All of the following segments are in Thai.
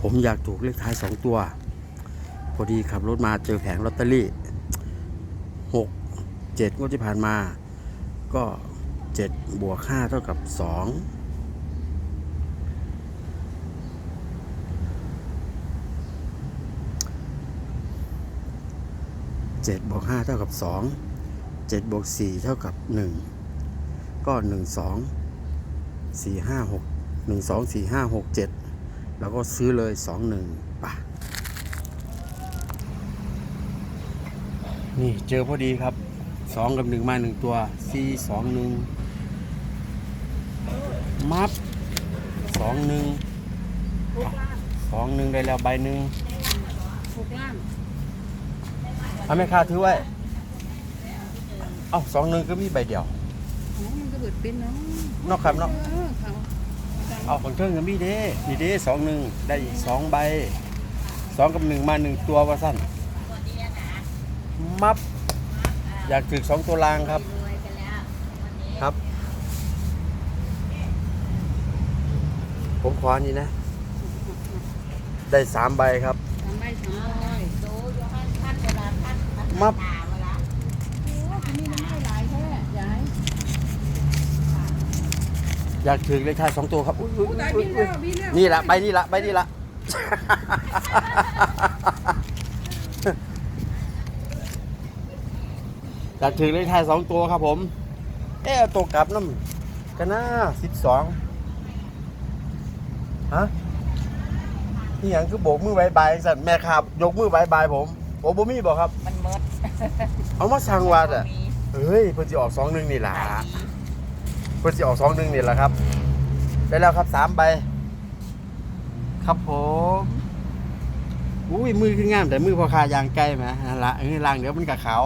ผมอยากถูกเลขท้ายสองตัว พอดีขับรถมาเจอแผงลอตเตอรี่หกเจ็ดงวดที่ผ่านมา ก็เจ็ดบวกห้าเท่ากับสองเจ็ดบวกห้าเท่ากับสองเจ็ดบวกสี่เท่ากับหนึ่งก็หนึ่งสองสี่ห้าหกหนึ่งสองสี่ห้าหกเจ็ด แล้วก็ซื้อเลยสองหนึ่งป่ะนี่เจอพอดีครับสองกับหนึ่งมาหนึ่งตัวสี่สองหนึ่งมับสองหนึ่งสองหนึ่งได้แล้วใบหนึ่งหกล้านเอาไม่ค่าถือไว้ เอ้าสองหนึ่งก็มีใบเดียวอ๋อมันก็เบิดเป็นเนาะนอกครับเนาะ เออเขาเอาของเครื่องก็มีเด้นี่เด้สองหนึ่งได้อีกสองใบสองกับหนึ่งมาหนึ่งตัวว่าสั้นมับ อยากถึกสองตัวรางครับ ครับ ผมขออันนี้นะ ได้สามใบครับทำใบสามร้อยมับ โอ้ทีนี้มันไม่หลายแค่ยาย อยากถึกเลขท้ายสองตัวครับอุ๊ยอุ๊ยโอ้ตายอุ๊บิยนอุ๊แล้ยวบินแล้วนี่ละใบนี่ละใบนี่ละ อยากถึงเลขท้ายสองตัวครับผม เอ๊ะเอาตัวกลับน้ำกันนะสิบสองฮะนี่อย่างคือโบกมือบายบายสัตว์แม่ครับ ยกมือบายบายผม โอ้บ่มีบอกครับ มันเมิดเอามาสั่งวัดอะ มีเฮ้ยเพิ่นสิออกสองหนึ่งนี่ล่ะ เพื่อสิออกสองหนึ่งนี่แหละครับ ได้แล้วครับสามใบ ครับผมอุ้ยมือขึ้นงามแต่มือพอคายางใกล้ไหมนั่นละเออล่างเดี๋ยวมันกับขาว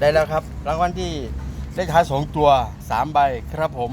ได้แล้วครับ รางวัลที่เลขท้ายสองตัวสามใบครับผม